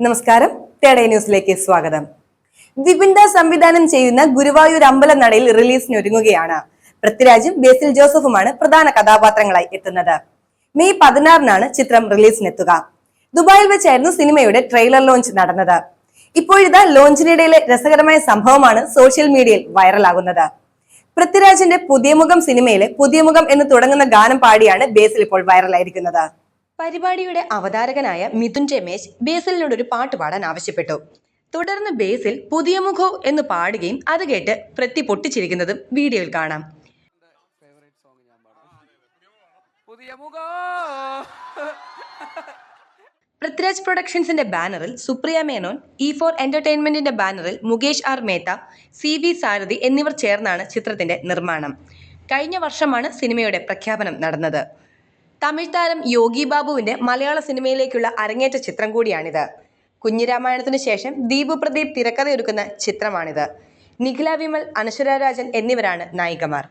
നമസ്കാരം. തേടേ ന്യൂസിലേക്ക് സ്വാഗതം. വിപിൻദ സംവിധാനം ചെയ്യുന്ന ഗുരുവായൂർ അമ്പലനടയിൽ റിലീസിന് ഒരുങ്ങുകയാണ് പൃഥ്വിരാജും ബേസിൽ ജോസഫുമാണ് പ്രധാന കഥാപാത്രങ്ങളായി എത്തുന്നത്. മെയ് പതിനാറിനാണ് ചിത്രം റിലീസിനെത്തുക. ദുബായിൽ വെച്ചായിരുന്നു സിനിമയുടെ ട്രെയിലർ ലോഞ്ച് നടന്നത്. ഇപ്പോഴിതാ ലോഞ്ചിനിടയിലെ രസകരമായ സംഭവമാണ് സോഷ്യൽ മീഡിയയിൽ വൈറലാകുന്നത്. പൃഥ്വിരാജിന്റെ പുതിയ മുഖം സിനിമയിലെ പുതിയ മുഖം എന്ന് തുടങ്ങുന്ന ഗാനം പാടിയാണ് ബേസിൽ ഇപ്പോൾ വൈറലായിരിക്കുന്നത്. പരിപാടിയുടെ അവതാരകനായ മിഥുൻ രമേശ് ബേസിലിനോട് ഒരു പാട്ട് പാടാൻ ആവശ്യപ്പെട്ടു. തുടർന്ന് ബേസിൽ പുതിയ മുഖോ എന്ന് പാടുകയും അത് കേട്ട് പ്രത്യ പൊട്ടിച്ചിരിക്കുന്നതും വീഡിയോയിൽ കാണാം. പൃഥ്വിരാജ് പ്രൊഡക്ഷൻസിന്റെ ബാനറിൽ സുപ്രിയ മേനോൻ ഇ ഫോർ എന്റർടൈൻമെന്റിന്റെ ബാനറിൽ Mukesh R Mehta C V Sarathi എന്നിവർ ചേർന്നാണ് ചിത്രത്തിന്റെ നിർമ്മാണം. കഴിഞ്ഞ വർഷമാണ് സിനിമയുടെ പ്രഖ്യാപനം നടന്നത്. തമിഴ് താരം യോഗി ബാബുവിന്റെ മലയാള സിനിമയിലേക്കുള്ള അരങ്ങേറ്റ ചിത്രം കൂടിയാണിത്. കുഞ്ഞിരാമായണത്തിനു ശേഷം ദീപു പ്രദീപ് തിരക്കഥയൊരുക്കുന്ന ചിത്രമാണിത്. നിഖില വിമൽ അനശ്വര രാജൻ എന്നിവരാണ് നായികമാർ.